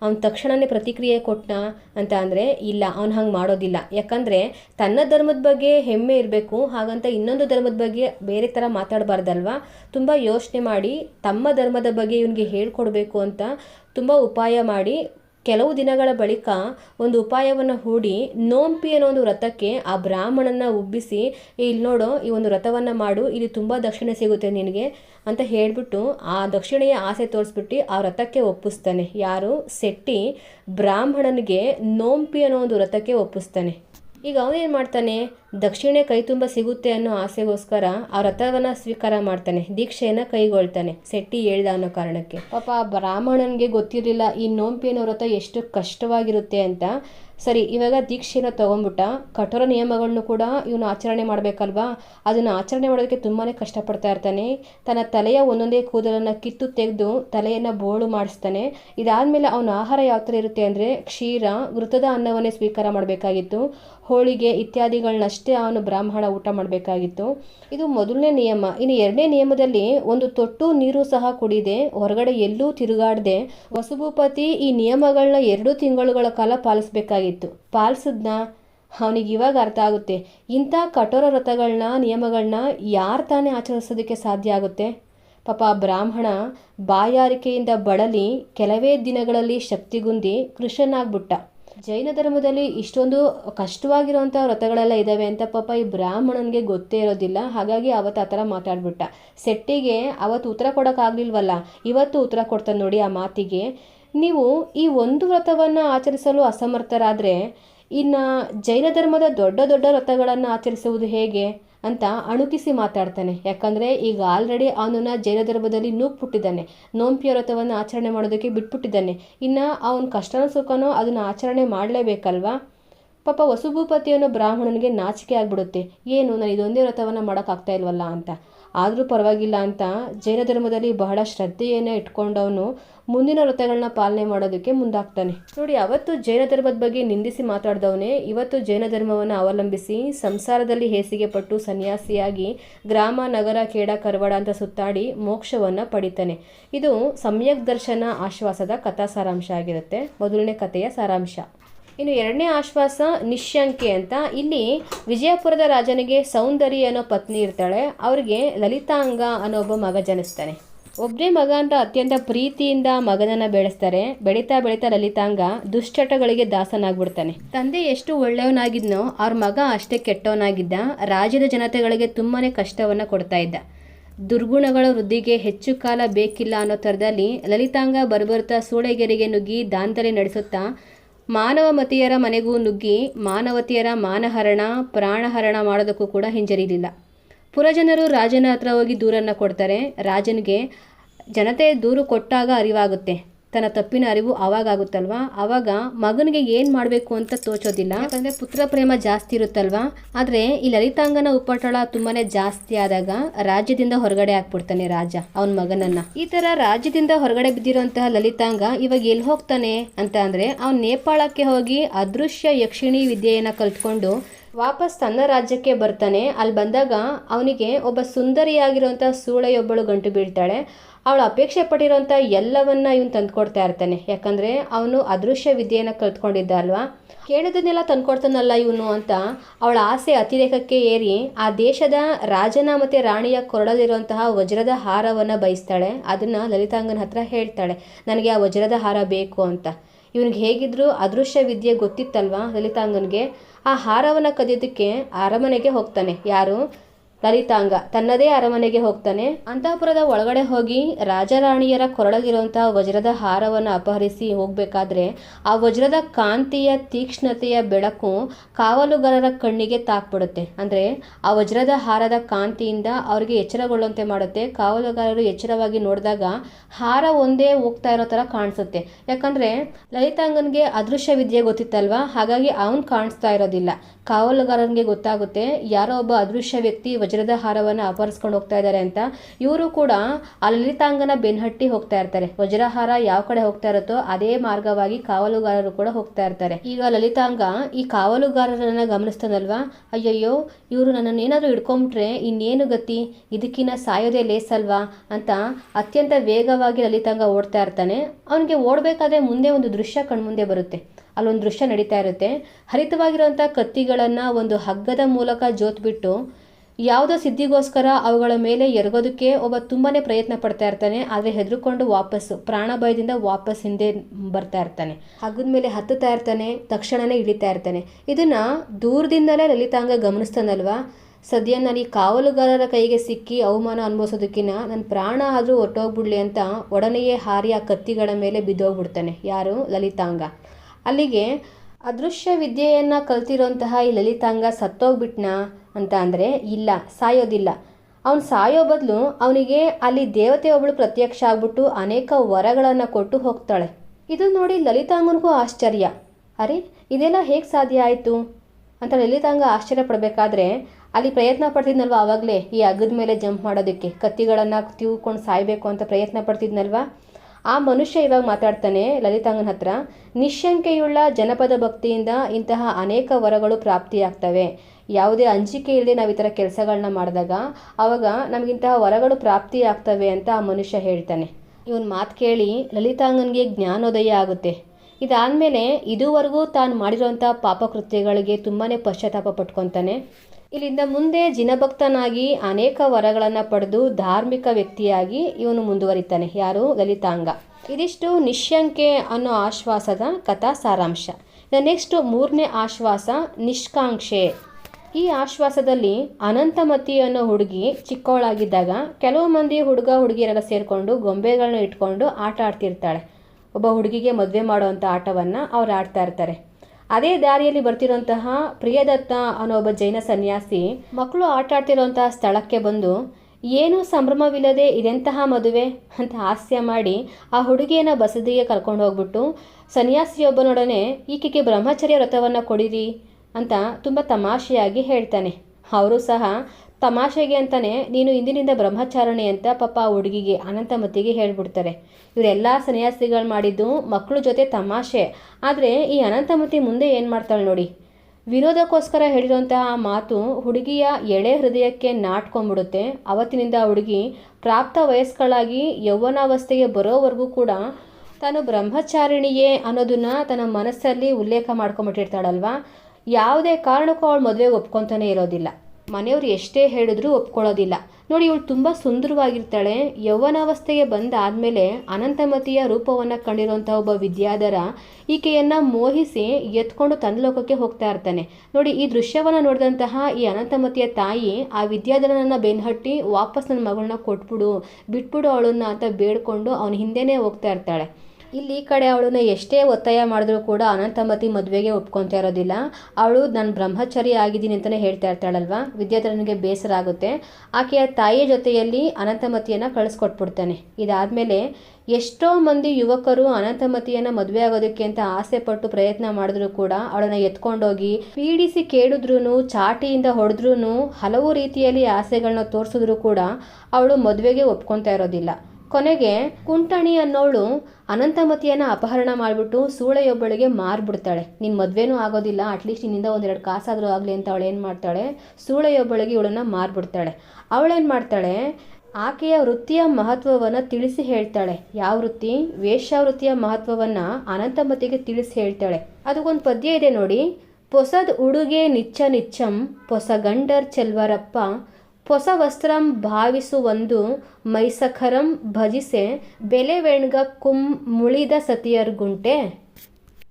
ಅವನ ತಕ್ಷಣವೇ ಪ್ರತಿಕ್ರಿಯೆ ಕೊಟ್ಟನ ಅಂತ ಅಂದರೆ, ಇಲ್ಲ, ಅವನು ಹಂಗೆ ಮಾಡೋದಿಲ್ಲ. ಯಾಕಂದರೆ, ತನ್ನ ಧರ್ಮದ ಬಗ್ಗೆ ಹೆಮ್ಮೆ ಇರಬೇಕು, ಹಾಗಂತ ಇನ್ನೊಂದು ಧರ್ಮದ ಬಗ್ಗೆ ಬೇರೆ ಥರ ಮಾತಾಡಬಾರ್ದಲ್ವ? ತುಂಬ ಯೋಚನೆ ಮಾಡಿ, ತಮ್ಮ ಧರ್ಮದ ಬಗ್ಗೆ ಇವನಿಗೆ ಹೇಳ್ಕೊಡ್ಬೇಕು ಅಂತ ತುಂಬ ಉಪಾಯ ಮಾಡಿ ಕೆಲವು ದಿನಗಳ ಬಳಿಕ ಒಂದು ಉಪಾಯವನ್ನು ಹೂಡಿ ನೋಂಪಿ ಅನ್ನೋ ಒಂದು ವ್ರತಕ್ಕೆ ಆ ಬ್ರಾಹ್ಮಣನ ಉಬ್ಬಿಸಿ ಇಲ್ಲಿ ನೋಡು, ಈ ಒಂದು ವ್ರತವನ್ನು ಮಾಡು, ಇಲ್ಲಿ ತುಂಬ ದಕ್ಷಿಣೆ ಸಿಗುತ್ತೆ ನಿನಗೆ ಅಂತ ಹೇಳಿಬಿಟ್ಟು ಆ ದಕ್ಷಿಣೆಯ ಆಸೆ ತೋರಿಸ್ಬಿಟ್ಟು ಆ ವ್ರತಕ್ಕೆ ಒಪ್ಪಿಸ್ತಾನೆ. ಯಾರು? ಸೆಟ್ಟಿ ಬ್ರಾಹ್ಮಣನಿಗೆ ನೋಂಪಿ ಅನ್ನೋ ಒಂದು ವ್ರತಕ್ಕೆ ಒಪ್ಪಿಸ್ತಾನೆ. ಈಗ ಅವನೇನು ಮಾಡ್ತಾನೆ? ದಕ್ಷಿಣೆ ಕೈ ತುಂಬ ಸಿಗುತ್ತೆ ಅನ್ನೋ ಆಸೆಗೋಸ್ಕರ ಆ ವ್ರತವನ್ನು ಸ್ವೀಕಾರ ಮಾಡ್ತಾನೆ, ದೀಕ್ಷೆಯನ್ನು ಕೈಗೊಳ್ತಾನೆ, ಸೆಟ್ಟಿ ಹೇಳ್ದ ಅನ್ನೋ ಕಾರಣಕ್ಕೆ. ಪಾಪ ಬ್ರಾಹ್ಮಣನಿಗೆ ಗೊತ್ತಿರಲಿಲ್ಲ, ಈ ನೋಂಪಿನ ವ್ರತ ಎಷ್ಟು ಕಷ್ಟವಾಗಿರುತ್ತೆ ಅಂತ. ಸರಿ, ಇವಾಗ ದೀಕ್ಷೆನ ತೊಗೊಂಡ್ಬಿಟ್ಟ. ಕಠೋರ ನಿಯಮಗಳನ್ನು ಕೂಡ ಇವನು ಆಚರಣೆ ಮಾಡಬೇಕಲ್ವಾ? ಅದನ್ನು ಆಚರಣೆ ಮಾಡೋದಕ್ಕೆ ತುಂಬಾ ಕಷ್ಟಪಡ್ತಾ ಇರ್ತಾನೆ. ತನ್ನ ತಲೆಯ ಒಂದೊಂದೇ ಕೂದಲನ್ನು ಕಿತ್ತು ತೆಗೆದು ತಲೆಯನ್ನು ಬೋಳು ಮಾಡಿಸ್ತಾನೆ. ಇದಾದಮೇಲೆ ಅವನ ಆಹಾರ ಯಾವ ಥರ ಇರುತ್ತೆ ಅಂದರೆ, ಕ್ಷೀರ, ವೃತದ ಅನ್ನವನ್ನೇ ಸ್ವೀಕಾರ ಮಾಡಬೇಕಾಗಿತ್ತು. ಹೋಳಿಗೆ ಇತ್ಯಾದಿಗಳನ್ನಷ್ಟೇ ಅವನು ಬ್ರಾಹ್ಮಣ ಊಟ ಮಾಡಬೇಕಾಗಿತ್ತು. ಇದು ಮೊದಲನೇ ನಿಯಮ. ಇನ್ನು ಎರಡನೇ ನಿಯಮದಲ್ಲಿ ಒಂದು ತೊಟ್ಟು ನೀರು ಸಹ ಕುಡಿದೆ. ಹೊರಗಡೆ ಎಲ್ಲೂ ತಿರುಗಾಡದೆ. ವಸುಭೂಪತಿ ಈ ನಿಯಮಗಳನ್ನ ಎರಡು ತಿಂಗಳುಗಳ ಕಾಲ ಪಾಲಿಸ್ಬೇಕಾಗಿತ್ತು. ಪಾಲಿಸಿದ್ನ ಅವನಿಗೆ ಇವಾಗ ಅರ್ಥ ಆಗುತ್ತೆ. ಇಂಥ ಕಠೋರ ವ್ರತಗಳನ್ನ ನಿಯಮಗಳನ್ನ ಯಾರು ತಾನೇ ಆಚರಿಸೋದಕ್ಕೆ ಸಾಧ್ಯ ಆಗುತ್ತೆ? ಪಾಪ ಬ್ರಾಹ್ಮಣ ಬಾಯಾರಿಕೆಯಿಂದ ಬಳಲಿ ಕೆಲವೇ ದಿನಗಳಲ್ಲಿ ಶಕ್ತಿಗುಂದಿ ಕೃಷ್ಣನಾಗ್ಬಿಟ್ಟ. ಜೈನ ಧರ್ಮದಲ್ಲಿ ಇಷ್ಟೊಂದು ಕಷ್ಟವಾಗಿರುವಂಥ ವ್ರತಗಳೆಲ್ಲ ಇದ್ದಾವೆ ಅಂತ ಪಾಪ ಈ ಬ್ರಾಹ್ಮಣನಿಗೆ ಗೊತ್ತೇ ಇರೋದಿಲ್ಲ. ಹಾಗಾಗಿ ಅವತ್ತು ಆ ಥರ ಮಾತಾಡ್ಬಿಟ್ಟ. ಸೆಟ್ಟಿಗೆ ಅವತ್ತು ಉತ್ತರ ಕೊಡೋಕ್ಕಾಗಲಿಲ್ವಲ್ಲ? ಇವತ್ತು ಉತ್ತರ ಕೊಡ್ತಾನೆ ನೋಡಿ ಆ ಮಾತಿಗೆ. ನೀವು ಈ ಒಂದು ವ್ರತವನ್ನು ಆಚರಿಸಲು ಅಸಮರ್ಥರಾದರೆ, ಇನ್ನು ಜೈನ ಧರ್ಮದ ದೊಡ್ಡ ದೊಡ್ಡ ವ್ರತಗಳನ್ನು ಆಚರಿಸುವುದು ಹೇಗೆ ಅಂತ ಅಣುಕಿಸಿ ಮಾತಾಡ್ತಾನೆ. ಯಾಕಂದರೆ ಈಗ ಆಲ್ರೆಡಿ ಅವನನ್ನು ಜೈನ ಧರ್ಮದಲ್ಲಿ ನೂಕ್ಬಿಟ್ಟಿದ್ದಾನೆ ನೋಂಪಿಯ ವ್ರತವನ್ನು ಆಚರಣೆ ಮಾಡೋದಕ್ಕೆ ಬಿಟ್ಬಿಟ್ಟಿದ್ದಾನೆ. ಇನ್ನು ಅವನ ಕಷ್ಟನ ಸುಖನೋ ಅದನ್ನು ಆಚರಣೆ ಮಾಡಲೇಬೇಕಲ್ವಾ? ಪಾಪ ವಸುಭೂಪತಿ ಅನ್ನೋ ಬ್ರಾಹ್ಮಣನಿಗೆ ನಾಚಿಕೆ ಆಗಿಬಿಡುತ್ತೆ. ಏನು, ನಾನು ಇದೊಂದೇ ವ್ರತವನ್ನು ಮಾಡೋಕ್ಕಾಗ್ತಾ ಇಲ್ವಲ್ಲ ಅಂತ. ಆದರೂ ಪರವಾಗಿಲ್ಲ ಅಂತ ಜೈನ ಧರ್ಮದಲ್ಲಿ ಬಹಳ ಶ್ರದ್ಧೆಯನ್ನು ಇಟ್ಕೊಂಡವನು ಮುಂದಿನ ವ್ರತಗಳನ್ನ ಪಾಲನೆ ಮಾಡೋದಕ್ಕೆ ಮುಂದಾಗ್ತಾನೆ. ನೋಡಿ, ಅವತ್ತು ಜೈನ ಧರ್ಮದ ಬಗ್ಗೆ ನಿಂದಿಸಿ ಮಾತಾಡಿದವನೇ ಇವತ್ತು ಜೈನ ಧರ್ಮವನ್ನು ಅವಲಂಬಿಸಿ ಸಂಸಾರದಲ್ಲಿ ಹೇಸಿಗೆ ಪಟ್ಟು ಸನ್ಯಾಸಿಯಾಗಿ ಗ್ರಾಮ, ನಗರ ಕೇಡ ಕರವಾಡ ಅಂತ ಸುತ್ತಾಡಿ ಮೋಕ್ಷವನ್ನು ಪಡಿತಾನೆ. ಇದು ಸಮ್ಯಕ್ ದರ್ಶನ ಆಶ್ವಾಸದ ಕಥಾ ಸಾರಾಂಶ ಆಗಿರುತ್ತೆ. ಮೊದಲನೇ ಕಥೆಯ ಸಾರಾಂಶ. ಇನ್ನು ಎರಡನೇ ಆಶ್ವಾಸ ನಿಶ್ಯಂಕೆ ಅಂತ. ಇಲ್ಲಿ ವಿಜಯಪುರದ ರಾಜನಿಗೆ ಸೌಂದರ್ಯ ಅನ್ನೋ ಪತ್ನಿ ಇರ್ತಾಳೆ. ಅವ್ರಿಗೆ ಲಲಿತಾಂಗ ಅನ್ನೋ ಒಬ್ಬ ಮಗ ಜನಿಸ್ತಾನೆ. ಒಬ್ಬನೇ ಮಗ ಅಂತ ಅತ್ಯಂತ ಪ್ರೀತಿಯಿಂದ ಮಗನನ್ನು ಬೆಳೆಸ್ತಾರೆ. ಬೆಳೀತಾ ಬೆಳೀತಾ ಲಲಿತಾಂಗ ದುಶ್ಚಟಗಳಿಗೆ ದಾಸನಾಗ್ಬಿಡ್ತಾನೆ. ತಂದೆ ಎಷ್ಟು ಒಳ್ಳೆಯವನಾಗಿದ್ನೋ ಅವ್ರ ಮಗ ಅಷ್ಟೇ ಕೆಟ್ಟವನಾಗಿದ್ದ. ರಾಜ್ಯದ ಜನತೆಗಳಿಗೆ ತುಂಬಾನೇ ಕಷ್ಟವನ್ನ ಕೊಡ್ತಾ ಇದ್ದ. ದುರ್ಗುಣಗಳ ವೃದ್ಧಿಗೆ ಹೆಚ್ಚು ಕಾಲ ಬೇಕಿಲ್ಲ ಅನ್ನೋ ಥರದಲ್ಲಿ ಲಲಿತಾಂಗ ಬರ್ಬರ್ತಾ ಸೂಳೆಗೆರೆಗೆ ನುಗ್ಗಿ ದಾಂಧಲೆ ನಡೆಸುತ್ತಾ ಮಾನವ ಮತಿಯರ ಮನೆಗೂ ನುಗ್ಗಿ ಮಾನವತಿಯರ ಮಾನಹರಣ, ಪ್ರಾಣಹರಣ ಮಾಡೋದಕ್ಕೂ ಕೂಡ ಹಿಂಜರಿಲಿಲ್ಲ ಪುರಜನರು ರಾಜನ ಹತ್ರ ಹೋಗಿ ದೂರನ್ನು ಕೊಡ್ತಾರೆ. ರಾಜನಿಗೆ ಜನತೆ ದೂರು ಕೊಟ್ಟಾಗ ಅರಿವಾಗುತ್ತೆ. ತನ್ನ ತಪ್ಪಿನ ಅರಿವು ಆವಾಗ ಆಗುತ್ತಲ್ವಾ ಆವಾಗ ಮಗನಿಗೆ ಏನು ಮಾಡಬೇಕು ಅಂತ ತೋಚೋದಿಲ್ಲ. ಯಾಕಂದ್ರೆ ಪುತ್ರ ಪ್ರೇಮ ಜಾಸ್ತಿ ಇರುತ್ತಲ್ವಾ? ಆದರೆ ಈ ಲಲಿತಾಂಗನ ಉಪಟಳ ತುಂಬಾನೇ ಜಾಸ್ತಿ ಆದಾಗ ರಾಜ್ಯದಿಂದ ಹೊರಗಡೆ ಹಾಕ್ಬಿಡ್ತಾನೆ ರಾಜ, ಅವನ ಮಗನನ್ನ. ಈ ತರ ರಾಜ್ಯದಿಂದ ಹೊರಗಡೆ ಬಿದ್ದಿರುವಂತಹ ಲಲಿತಾಂಗ ಇವಾಗ ಎಲ್ಲಿ ಹೋಗ್ತಾನೆ ಅಂತ ಅಂದ್ರೆ ಅವನ್ ನೇಪಾಳಕ್ಕೆ ಹೋಗಿ ಅದೃಶ್ಯ ಯಕ್ಷಿಣಿ ವಿದ್ಯೆಯನ್ನ ಕಲ್ತ್ಕೊಂಡು ವಾಪಸ್ ತನ್ನ ರಾಜ್ಯಕ್ಕೆ ಬರ್ತಾನೆ. ಅಲ್ಲಿ ಬಂದಾಗ ಅವನಿಗೆ ಒಬ್ಬ ಸುಂದರಿಯಾಗಿರುವಂತಹ ಸೂಳೆಯೊಬ್ಬಳು ಗಂಟು ಬೀಳ್ತಾಳೆ. ಅವಳು ಅಪೇಕ್ಷೆ ಪಟ್ಟಿರೋಂಥ ಎಲ್ಲವನ್ನ ಇವನು ತಂದುಕೊಡ್ತಾ ಇರ್ತಾನೆ. ಯಾಕಂದರೆ ಅವನು ಅದೃಶ್ಯ ವಿದ್ಯೆಯನ್ನು ಕಲ್ತ್ಕೊಂಡಿದ್ದ ಅಲ್ವಾ ಕೇಳಿದನ್ನೆಲ್ಲ ತಂದ್ಕೊಡ್ತಾನಲ್ಲ ಇವನು ಅಂತ ಅವಳ ಆಸೆ ಅತಿರೇಕಕ್ಕೆ ಏರಿ ಆ ದೇಶದ ರಾಜನ ಮತ್ತು ರಾಣಿಯ ಕೊರಳಲ್ಲಿರುವಂತಹ ವಜ್ರದ ಹಾರವನ್ನು ಬಯಸ್ತಾಳೆ. ಅದನ್ನು ಲಲಿತಾಂಗನ ಹತ್ರ ಹೇಳ್ತಾಳೆ, ನನಗೆ ಆ ವಜ್ರದ ಹಾರ ಬೇಕು ಅಂತ. ಇವನಿಗೆ ಹೇಗಿದ್ರೂ ಅದೃಶ್ಯ ವಿದ್ಯೆ ಗೊತ್ತಿತ್ತಲ್ವಾ ಲಲಿತಾಂಗನಿಗೆ? ಆ ಹಾರವನ್ನು ಕದಿಯೋದಕ್ಕೆ ಅರಮನೆಗೆ ಹೋಗ್ತಾನೆ. ಯಾರು? ಲಲಿತಾಂಗ ತನ್ನದೇ ಅರಮನೆಗೆ ಹೋಗ್ತಾನೆ. ಅಂತಃಪುರದ ಒಳಗಡೆ ಹೋಗಿ ರಾಜರಾಣಿಯರ ಕೊರಳಗಿರುವಂತಹ ವಜ್ರದ ಹಾರವನ್ನು ಅಪಹರಿಸಿ ಹೋಗ್ಬೇಕಾದ್ರೆ ಆ ವಜ್ರದ ಕಾಂತಿಯ ತೀಕ್ಷ್ಣತೆಯ ಬೆಳಕು ಕಾವಲುಗಾರರ ಕಣ್ಣಿಗೆ ತಾಕ್ಬಿಡುತ್ತೆ. ಅಂದ್ರೆ ಆ ವಜ್ರದ ಹಾರದ ಕಾಂತಿಯಿಂದ ಅವರಿಗೆ ಎಚ್ಚರಗೊಳ್ಳುವಂತೆ ಮಾಡುತ್ತೆ. ಕಾವಲುಗಾರರು ಎಚ್ಚರವಾಗಿ ನೋಡಿದಾಗ ಹಾರ ಒಂದೇ ಹೋಗ್ತಾ ಇರೋ ಥರ ಕಾಣಿಸುತ್ತೆ. ಯಾಕಂದ್ರೆ ಲಲಿತಾಂಗನ್ಗೆ ಅದೃಶ್ಯ ವಿದ್ಯೆ ಗೊತ್ತಿತ್ತಲ್ವಾ? ಹಾಗಾಗಿ ಅವನು ಕಾಣಿಸ್ತಾ ಇರೋದಿಲ್ಲ. ಕಾವಲುಗಾರನಿಗೆ ಗೊತ್ತಾಗುತ್ತೆ, ಯಾರೋ ಒಬ್ಬ ಅದೃಶ್ಯ ವ್ಯಕ್ತಿ ವಜ್ರದ ಹಾರವನ್ನು ಅಪಹರಿಸ್ಕೊಂಡು ಹೋಗ್ತಾ ಇದ್ದಾರೆ ಅಂತ. ಇವರು ಕೂಡ ಆ ಲಲಿತಾಂಗನ ಬೆನ್ಹಟ್ಟಿ ಹೋಗ್ತಾ ಇರ್ತಾರೆ. ವಜ್ರಹಾರ ಯಾವ ಕಡೆ ಹೋಗ್ತಾ ಇರುತ್ತೋ ಅದೇ ಮಾರ್ಗವಾಗಿ ಕಾವಲುಗಾರರು ಕೂಡ ಹೋಗ್ತಾ ಇರ್ತಾರೆ. ಈಗ ಲಲಿತಾಂಗ ಈ ಕಾವಲುಗಾರರನ್ನ ಗಮನಿಸ್ತಾನಲ್ವಾ? ಅಯ್ಯಯ್ಯೋ, ಇವರು ನನ್ನನ್ನು ಏನಾದರೂ ಹಿಡ್ಕೊಂಬಿಟ್ರೆ ಇನ್ನೇನು ಗತಿ? ಇದಕ್ಕಿನ್ನ ಸಾಯೋದೇ ಲೇಸಲ್ವಾ? ಅಂತ ಅತ್ಯಂತ ವೇಗವಾಗಿ ಲಲಿತಾಂಗ ಓಡ್ತಾ ಇರ್ತಾನೆ. ಅವನಿಗೆ ಓಡಬೇಕಾದ್ರೆ ಮುಂದೆ ಒಂದು ದೃಶ್ಯ ಕಣ್ಮುಂದೆ ಬರುತ್ತೆ. ಅಲ್ಲೊಂದು ದೃಶ್ಯ ನಡೀತಾ ಇರುತ್ತೆ. ಹರಿತವಾಗಿರುವಂಥ ಕತ್ತಿಗಳನ್ನು ಒಂದು ಹಗ್ಗದ ಮೂಲಕ ಜೋತ್ಬಿಟ್ಟು ಯಾವುದೋ ಸಿದ್ಧಿಗೋಸ್ಕರ ಅವುಗಳ ಮೇಲೆ ಎರಗೋದಕ್ಕೆ ಒಬ್ಬ ತುಂಬಾ ಪ್ರಯತ್ನ ಪಡ್ತಾ ಇರ್ತಾನೆ, ಆದರೆ ಹೆದರ್ಕೊಂಡು ವಾಪಸ್ಸು, ಪ್ರಾಣ ಭಯದಿಂದ ವಾಪಸ್ ಹಿಂದೆ ಬರ್ತಾ ಇರ್ತಾನೆ. ಹಗ್ಗದ ಮೇಲೆ ಹತ್ತುತ್ತಾ ಇರ್ತಾನೆ, ತಕ್ಷಣನೇ ಇಳಿತಾ ಇರ್ತಾನೆ. ಇದನ್ನು ದೂರದಿಂದಲೇ ಲಲಿತಾಂಗ ಗಮನಿಸ್ತಾನಲ್ವಾ? ಸದ್ಯ ನಾನು ಈ ಕಾವಲುಗಾರರ ಕೈಗೆ ಸಿಕ್ಕಿ ಅವಮಾನ ಅನುಭವಿಸೋದಕ್ಕಿಂತ ನನ್ನ ಪ್ರಾಣ ಆದರೂ ಹೊರಟೋಗ್ಬಿಡ್ಲಿ ಅಂತ ಒಡನೆಯೇ ಹಾರಿ ಆ ಕತ್ತಿಗಳ ಮೇಲೆ ಬಿದ್ದೋಗ್ಬಿಡ್ತಾನೆ. ಯಾರು? ಲಲಿತಾಂಗ ಅಲ್ಲಿಗೆ ಅದೃಶ್ಯ ವಿದ್ಯೆಯನ್ನು ಕಲ್ತಿರೋಂತಹ ಈ ಲಲಿತಾಂಗ ಸತ್ತೋಗ್ಬಿಟ್ನಾ ಅಂತ ಅಂದರೆ ಇಲ್ಲ, ಸಾಯೋದಿಲ್ಲ. ಅವನು ಸಾಯೋ ಬದಲು ಅವನಿಗೆ ಅಲ್ಲಿ ದೇವತೆ ಒಬ್ಬಳು ಪ್ರತ್ಯಕ್ಷ ಆಗ್ಬಿಟ್ಟು ಅನೇಕ ವರಗಳನ್ನು ಕೊಟ್ಟು ಹೋಗ್ತಾಳೆ. ಇದು ನೋಡಿ ಲಲಿತಾಂಗನಿಗೂ ಆಶ್ಚರ್ಯ. ಅರೆ, ಇದೆಲ್ಲ ಹೇಗೆ ಸಾಧ್ಯ ಆಯಿತು? ಅಂತ ಲಲಿತಾಂಗ ಆಶ್ಚರ್ಯ ಪಡಬೇಕಾದ್ರೆ ಅಲ್ಲಿ ಪ್ರಯತ್ನ ಪಡ್ತಿದ್ನಲ್ವ ಆವಾಗಲೇ ಈ ಅಗದ ಮೇಲೆ ಜಂಪ್ ಮಾಡೋದಕ್ಕೆ? ಕತ್ತಿಗಳನ್ನು ತಿವ್ಕೊಂಡು ಸಾಯಬೇಕು ಅಂತ ಪ್ರಯತ್ನ ಪಡ್ತಿದ್ನಲ್ವ? ಆ ಮನುಷ್ಯ ಇವಾಗ ಮಾತಾಡ್ತಾನೆ ಲಲಿತಾಂಗನ ಹತ್ರ ನಿಶಂಕೆಯುಳ್ಳ ಜನಪದ ಭಕ್ತಿಯಿಂದ ಇಂತಹ ಅನೇಕ ವರಗಳು ಪ್ರಾಪ್ತಿಯಾಗ್ತವೆ. ಯಾವುದೇ ಅಂಜಿಕೆ ಇಲ್ಲದೆ ನಾವು ಈ ಥರ ಕೆಲಸಗಳನ್ನ ಮಾಡಿದಾಗ ಆವಾಗ ನಮಗಿಂತಹ ವರಗಳು ಪ್ರಾಪ್ತಿ ಆಗ್ತವೆ ಅಂತ ಆ ಮನುಷ್ಯ ಹೇಳ್ತಾನೆ. ಇವನ್ ಮಾತು ಕೇಳಿ ಲಲಿತಾಂಗನ್ಗೆ ಜ್ಞಾನೋದಯ ಆಗುತ್ತೆ. ಇದಾದಮೇಲೆ ಇದುವರೆಗೂ ತಾನು ಮಾಡಿರೋಂಥ ಪಾಪಕೃತ್ಯಗಳಿಗೆ ತುಂಬಾ ಪಶ್ಚಾತ್ತಾಪ ಪಟ್ಕೊತಾನೆ. ಇಲ್ಲಿಂದ ಮುಂದೆ ಜಿನಭಕ್ತನಾಗಿ ಅನೇಕ ವರಗಳನ್ನು ಪಡೆದು ಧಾರ್ಮಿಕ ವ್ಯಕ್ತಿಯಾಗಿ ಇವನು ಮುಂದುವರಿತಾನೆ. ಯಾರು? ಲಲಿತಾಂಗ. ಇದಿಷ್ಟು ನಿಶ್ಯಂಕೆ ಅನ್ನೋ ಆಶ್ವಾಸದ ಕಥಾ ಸಾರಾಂಶ. ನೆಕ್ಸ್ಟ್ ಮೂರನೇ ಆಶ್ವಾಸ, ನಿಷ್ಕಾಂಕ್ಷೆ. ಈ ಆಶ್ವಾಸದಲ್ಲಿ ಅನಂತಮತಿ ಅನ್ನೋ ಹುಡುಗಿ ಚಿಕ್ಕವಳಾಗಿದ್ದಾಗ ಕೆಲವು ಮಂದಿ ಹುಡುಗ ಹುಡುಗಿಯರೆಲ್ಲ ಸೇರಿಕೊಂಡು ಗೊಂಬೆಗಳನ್ನ ಇಟ್ಕೊಂಡು ಆಟ ಆಡ್ತಿರ್ತಾಳೆ. ಒಬ್ಬ ಹುಡುಗಿಗೆ ಮದುವೆ ಮಾಡುವಂಥ ಆಟವನ್ನು ಅವ್ರು ಆಡ್ತಾ ಇರ್ತಾರೆ. ಅದೇ ದಾರಿಯಲ್ಲಿ ಬರ್ತಿರುವಂತಹ ಪ್ರಿಯದತ್ತ ಅನ್ನೋ ಒಬ್ಬ ಜೈನ ಸನ್ಯಾಸಿ ಮಕ್ಕಳು ಆಟ ಆಡ್ತಿರೋಂತಹ ಸ್ಥಳಕ್ಕೆ ಬಂದು, ಏನೂ ಸಂಭ್ರಮವಿಲ್ಲದೆ ಇದೆಂತಹ ಮದುವೆ? ಅಂತ ಹಾಸ್ಯ ಮಾಡಿ ಆ ಹುಡುಗಿಯನ್ನು ಬಸದಿಗೆ ಕರ್ಕೊಂಡು ಹೋಗ್ಬಿಟ್ಟು, ಸನ್ಯಾಸಿಯೊಬ್ಬನೊಡನೆ ಈಕೆಗೆ ಬ್ರಹ್ಮಚರ್ಯ ವ್ರತವನ್ನು ಕೊಡಿರಿ ಅಂತ ತುಂಬ ತಮಾಷೆಯಾಗಿ ಹೇಳ್ತಾನೆ. ಅವರು ಸಹ ತಮಾಷೆಗೆ ಅಂತಲೇ ನೀನು ಇಂದಿನಿಂದ ಬ್ರಹ್ಮಚಾರಣೆ ಅಂತ ಪಾಪ ಆ ಹುಡುಗಿಗೆ ಅನಂತಮತಿಗೆ ಹೇಳ್ಬಿಡ್ತಾರೆ. ಇವರೆಲ್ಲ ಸನ್ಯಾಸಿಗಳು ಮಾಡಿದ್ದು ಮಕ್ಕಳ ಜೊತೆ ತಮಾಷೆ. ಆದರೆ ಈ ಅನಂತಮತಿ ಮುಂದೆ ಏನು ಮಾಡ್ತಾಳೆ ನೋಡಿ? ವಿನೋದಕ್ಕೋಸ್ಕರ ಹೇಳಿರುವಂತಹ ಆ ಮಾತು ಹುಡುಗಿಯ ಎಳೆ ಹೃದಯಕ್ಕೆ ನಾಟ್ಕೊಂಡ್ಬಿಡುತ್ತೆ. ಅವತ್ತಿನಿಂದ ಹುಡುಗಿ ಪ್ರಾಪ್ತ ವಯಸ್ಕಳಾಗಿ ಯೌವನಾವಸ್ಥೆಗೆ ಬರೋವರೆಗೂ ಕೂಡ ತಾನು ಬ್ರಹ್ಮಚಾರಿಣಿಯೇ ಅನ್ನೋದನ್ನು ತನ್ನ ಮನಸ್ಸಲ್ಲಿ ಉಲ್ಲೇಖ ಮಾಡ್ಕೊಂಬಿಟ್ಟಿರ್ತಾಳಲ್ವಾ? ಯಾವುದೇ ಕಾರಣಕ್ಕೂ ಅವಳು ಮದುವೆಗೆ ಒಪ್ಕೊತಾನೆ ಇರೋದಿಲ್ಲ. ಮನೆಯವ್ರು ಎಷ್ಟೇ ಹೇಳಿದ್ರೂ ಒಪ್ಕೊಳ್ಳೋದಿಲ್ಲ. ನೋಡಿ ಇವಳು ತುಂಬ ಸುಂದರವಾಗಿರ್ತಾಳೆ. ಯೌವನಾವಸ್ಥೆಗೆ ಬಂದಾದಮೇಲೆ ಅನಂತಮತಿಯ ರೂಪವನ್ನು ಕಂಡಿರುವಂಥ ಒಬ್ಬ ವಿದ್ಯಾಧರ ಈಕೆಯನ್ನು ಮೋಹಿಸಿ ಎತ್ಕೊಂಡು ತನ್ನ ಲೋಕಕ್ಕೆ ಹೋಗ್ತಾ ಇರ್ತಾನೆ. ನೋಡಿ ಈ ದೃಶ್ಯವನ್ನು ನೋಡಿದಂತಹ ಈ ಅನಂತಮತಿಯ ತಾಯಿ ಆ ವಿದ್ಯಾಧರನನ್ನು ಬೆನ್ಹಟ್ಟಿ ವಾಪಸ್ ನನ್ನ ಮಗಳನ್ನ ಕೊಟ್ಬಿಡು, ಬಿಟ್ಬಿಡು ಅವಳನ್ನ ಅಂತ ಬೇಡ್ಕೊಂಡು ಅವನ ಹಿಂದೆನೇ ಹೋಗ್ತಾ ಇರ್ತಾಳೆ. ಇಲ್ಲಿ ಕಡೆ ಅವಳನ್ನ ಎಷ್ಟೇ ಒತ್ತಾಯ ಮಾಡಿದ್ರು ಕೂಡ ಅನಂತಮತಿ ಮದುವೆಗೆ ಒಪ್ಕೊತಾ ಇರೋದಿಲ್ಲ. ಅವಳು ನಾನು ಬ್ರಹ್ಮಚಾರಿ ಆಗಿದ್ದೀನಿ ಅಂತಲೇ ಹೇಳ್ತಾ ಇರ್ತಾಳಲ್ವಾ? ವಿದ್ಯಾಧರನಿಗೆ ಬೇಸರ ಆಗುತ್ತೆ. ಆಕೆಯ ತಾಯಿಯ ಜೊತೆಯಲ್ಲಿ ಅನಂತಮತಿಯನ್ನು ಕಳಿಸ್ಕೊಟ್ಬಿಡ್ತಾನೆ. ಇದಾದಮೇಲೆ ಎಷ್ಟೋ ಮಂದಿ ಯುವಕರು ಅನಂತಮತಿಯನ್ನು ಮದುವೆ ಆಗೋದಕ್ಕೆ ಅಂತ ಆಸೆ ಪಟ್ಟು ಪ್ರಯತ್ನ ಮಾಡಿದ್ರು ಕೂಡ ಅವಳನ್ನು ಎತ್ಕೊಂಡೋಗಿ ಪೀಡಿಸಿ ಕೇಳಿದ್ರು ಚಾಟಿಯಿಂದ ಹೊಡೆದ್ರೂ ಹಲವು ರೀತಿಯಲ್ಲಿ ಆಸೆಗಳನ್ನ ತೋರಿಸಿದ್ರು ಕೂಡ ಅವಳು ಮದುವೆಗೆ ಒಪ್ಕೊತಾ ಇರೋದಿಲ್ಲ. ಕೊನೆಗೆ ಕುಂಟಣಿ ಅನ್ನೋಳು ಅನಂತಮತಿಯನ್ನ ಅಪಹರಣ ಮಾಡಿಬಿಟ್ಟು ಸೂಳೆಯೊಬ್ಬಳಿಗೆ ಮಾರ್ಬಿಡ್ತಾಳೆ. ನಿನ್ನ ಮದುವೆನೂ ಆಗೋದಿಲ್ಲ ಅಟ್ಲೀಸ್ಟ್ ನಿನ್ನಿಂದ ಒಂದೆರಡು ಕಾಸಾದರೂ ಆಗಲಿ ಅಂತ ಅವಳು ಏನು ಮಾಡ್ತಾಳೆ ಸೂಳೆಯೊಬ್ಬಳಿಗೆ ಇವಳನ್ನು ಮಾರ್ಬಿಡ್ತಾಳೆ. ಅವಳೇನು ಮಾಡ್ತಾಳೆ? ಆಕೆಯ ವೃತ್ತಿಯ ಮಹತ್ವವನ್ನು ತಿಳಿಸಿ ಹೇಳ್ತಾಳೆ. ಯಾವ ವೃತ್ತಿ? ವೇಶ್ಯಾವೃತ್ತಿಯ ಮಹತ್ವವನ್ನು ಅನಂತಮತಿಗೆ ತಿಳಿಸಿ ಹೇಳ್ತಾಳೆ. ಅದಕ್ಕೊಂದು ಪದ್ಯ ಇದೆ ನೋಡಿ. ಪೊಸದ್ ಉಡುಗೆ ನಿಚ್ಚ ನಿಚ್ಚಂ ಪೊಸ ಗಂಡರ್ ಚೆಲ್ವರಪ್ಪ ಹೊಸ ವಸ್ತ್ರಂ ಭಾವಿಸುವಂದು ಮೈಸಖರಂ ಭಜಿಸೆ ಬೆಲೆ ವೆಣ್ಗ ಕುಂ ಮುಳಿದ ಸತಿಯರ್ಗುಂಟೆ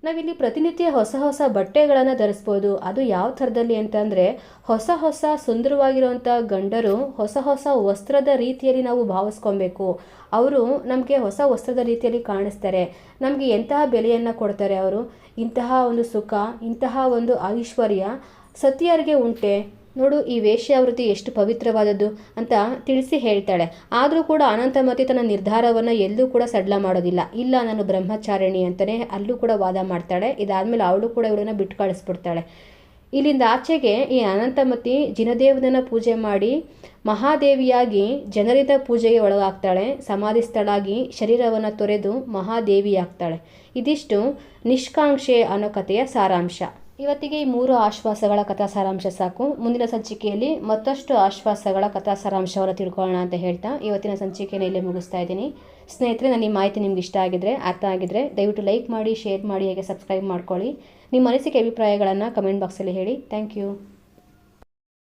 ನಾವಿಲ್ಲಿ ಪ್ರತಿನಿತ್ಯ ಹೊಸ ಹೊಸ ಬಟ್ಟೆಗಳನ್ನು ಧರಿಸ್ಬೋದು. ಅದು ಯಾವ ಥರದಲ್ಲಿ ಅಂತಂದರೆ ಹೊಸ ಹೊಸ ಸುಂದರವಾಗಿರುವಂಥ ಗಂಡರು ಹೊಸ ಹೊಸ ವಸ್ತ್ರದ ರೀತಿಯಲ್ಲಿ ನಾವು ಭಾವಿಸ್ಕೊಬೇಕು. ಅವರು ನಮಗೆ ಹೊಸ ವಸ್ತ್ರದ ರೀತಿಯಲ್ಲಿ ಕಾಣಿಸ್ತಾರೆ. ನಮಗೆ ಎಂತಹ ಬೆಲೆಯನ್ನು ಕೊಡ್ತಾರೆ ಅವರು? ಇಂತಹ ಒಂದು ಸುಖ, ಇಂತಹ ಒಂದು ಐಶ್ವರ್ಯ, ಸತಿಯರಿಗೆ ಉಂಟೆ. ನೋಡು, ಈ ವೇಶ್ಯಾವೃತ್ತಿ ಎಷ್ಟು ಪವಿತ್ರವಾದದ್ದು ಅಂತ ತಿಳಿಸಿ ಹೇಳ್ತಾಳೆ. ಆದರೂ ಕೂಡ ಅನಂತಮತಿ ತನ್ನ ನಿರ್ಧಾರವನ್ನು ಎಲ್ಲೂ ಕೂಡ ಸಡ್ಲ ಮಾಡೋದಿಲ್ಲ. ಇಲ್ಲ, ನಾನು ಬ್ರಹ್ಮಚಾರಿಣಿ ಅಂತಲೇ ಅಲ್ಲೂ ಕೂಡ ವಾದ ಮಾಡ್ತಾಳೆ. ಇದಾದಮೇಲೆ ಅವಳು ಕೂಡ ಇವಳನ್ನು ಬಿಟ್ಟು ಕಳಿಸ್ಬಿಡ್ತಾಳೆ. ಇಲ್ಲಿಂದ ಆಚೆಗೆ ಈ ಅನಂತಮತಿ ಜಿನದೇವನನ್ನು ಪೂಜೆ ಮಾಡಿ ಮಹಾದೇವಿಯಾಗಿ ಜನರಿಂದ ಪೂಜೆಗೆ ಒಳಗಾಗ್ತಾಳೆ. ಸಮಾಧಿ ಸ್ಥಳಾಗಿ ಶರೀರವನ್ನು ತೊರೆದು ಮಹಾದೇವಿಯಾಗ್ತಾಳೆ. ಇದಿಷ್ಟು ನಿಷ್ಕಾಂಕ್ಷೆ ಅನ್ನೋ ಕಥೆಯ ಸಾರಾಂಶ. ಇವತ್ತಿಗೆ ಈ ಮೂರು ಆಶ್ವಾಸಗಳ ಕಥಾ ಸಾರಾಂಶ ಸಾಕು. ಮುಂದಿನ ಸಂಚಿಕೆಯಲ್ಲಿ ಮತ್ತಷ್ಟು ಆಶ್ವಾಸಗಳ ಕಥಾ ಸಾರಾಂಶವನ್ನು ತಿಳ್ಕೊಳ್ಳೋಣ ಅಂತ ಹೇಳ್ತಾ ಇವತ್ತಿನ ಸಂಚಿಕೆಯನ್ನು ಇಲ್ಲೇ ಮುಗಿಸ್ತಾ ಇದ್ದೀನಿ. ಸ್ನೇಹಿತರೆ ನನ್ನ ಈ ಮಾಹಿತಿ ನಿಮ್ಗೆ ಇಷ್ಟ ಆಗಿದ್ರೆ, ಅರ್ಥ ಆಗಿದ್ರೆ ದಯವಿಟ್ಟು ಲೈಕ್ ಮಾಡಿ, ಶೇರ್ ಮಾಡಿ, ಹಾಗೆ ಸಬ್ಸ್ಕ್ರೈಬ್ ಮಾಡ್ಕೊಳ್ಳಿ. ನಿಮ್ಮ ಅನಿಸಿಕೆ, ಅಭಿಪ್ರಾಯಗಳನ್ನು ಕಮೆಂಟ್ ಬಾಕ್ಸಲ್ಲಿ ಹೇಳಿ. Thank you.